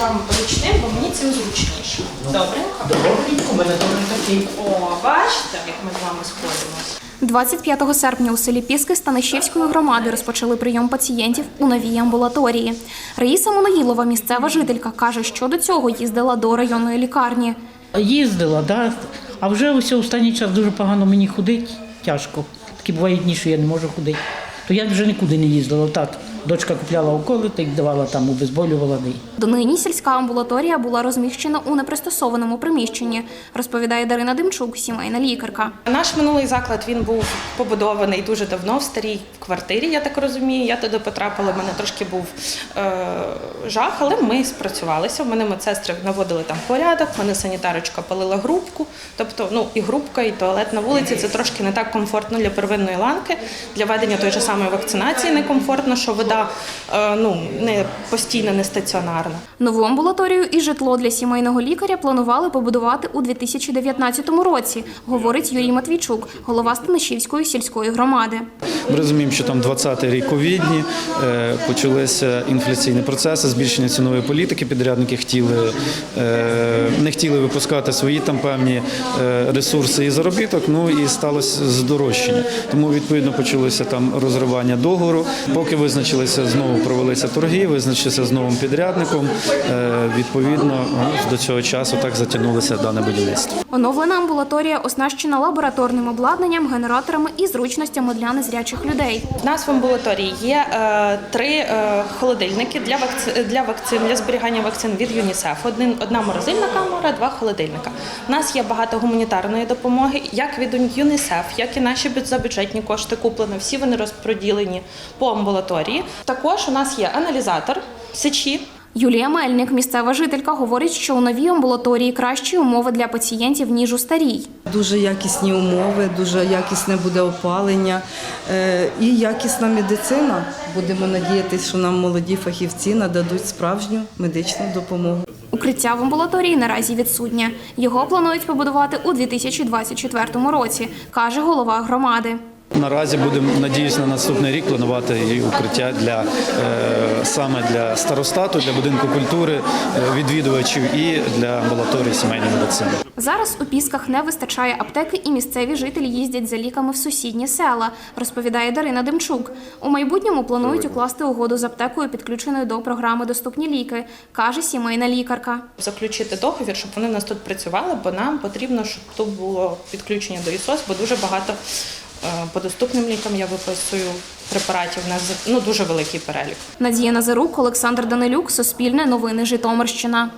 вам ручним, бо мені цим зручніше. Добренько. Добренько, у мене теж такий. О, бачите, як ми з вами сходимося. 25 серпня у селі Піски Станишівської громади розпочали прийом пацієнтів у новій амбулаторії. Раїса Моноїлова, місцева жителька, каже, що до цього їздила до районної лікарні. Їздила, да. а вже ось останній час дуже погано мені ходить, тяжко. Такі бувають дні, що я не можу ходити. То я вже нікуди не їздила. Так, дочка купляла уколи, та й давала там, обезболювала. Донині сільська амбулаторія була розміщена у непристосованому приміщенні, розповідає Дарина Демчук, сімейна лікарка. Наш минулий заклад він був побудований дуже давно в старій квартирі, я так розумію. Я туди потрапила, в мене трошки був е, жах, але ми спрацювалися. У мене медсестри наводили там порядок, в мене санітарочка палила грубку. Тобто, ну і грубка, і туалет на вулиці це трошки не так комфортно для первинної ланки. Для ведення той же самої вакцинації некомфортно, що вода е, ну не постійна, не стаціонарна. Нову амбулаторію і житло для сімейного лікаря планували побудувати у 2019 році, говорить Юрій Матвійчук, голова Станишівської сільської громади. Ми розуміємо, що там 20-й рік ковідні, е, почалися інфляційні процеси, збільшення цінової політики. Підрядники хотіли, е, не хотіли випускати свої там певні ресурси і заробіток. Ну і сталося здорожчання. Тому відповідно почалося там розривання договору. Поки визначилися знову провелися торги, визначилися з новим підрядником. Е, Відповідно, ну, до цього часу так затягнулося дане будівництво. Оновлена амбулаторія оснащена лабораторним обладнанням, генераторами і зручностями для незрячих людей. У нас в амбулаторії є е, три е, холодильники для вакци... для вакцин для зберігання вакцин від ЮНІСЕФ. Один одна морозильна камера, два холодильника. У нас є багато гуманітарної допомоги, як від ЮНІСЕФ, як і наші бюджетні кошти куплені. Всі вони розподілені по амбулаторії. Також у нас є аналізатор сечі. Юлія Мельник, місцева жителька, говорить, що у новій амбулаторії кращі умови для пацієнтів ніж у старій. Дуже якісні умови, дуже якісне буде опалення е, і якісна медицина. Будемо надіятися, що нам молоді фахівці нададуть справжню медичну допомогу. Укриття в амбулаторії наразі відсутнє. Його планують побудувати у 2024 році, каже голова громади. Наразі будемо надіюсь на наступний рік планувати і укриття для е, саме для старостату, для будинку культури, е, відвідувачів і для амбулаторії сімейної медицини. Зараз у Пісках не вистачає аптеки, і місцеві жителі їздять за ліками в сусідні села, розповідає Дарина Демчук. У майбутньому планують укласти угоду з аптекою, підключеною до програми Доступні ліки, каже сімейна лікарка. Заключити договір, щоб вони в нас тут працювали, бо нам потрібно, щоб тут було підключення до ІСОС, бо дуже багато по доступним лікам я виписую препаратів. У нас ну дуже великий перелік. Надія Назарук, Олександр Данилюк, Суспільне новини Житомирщина.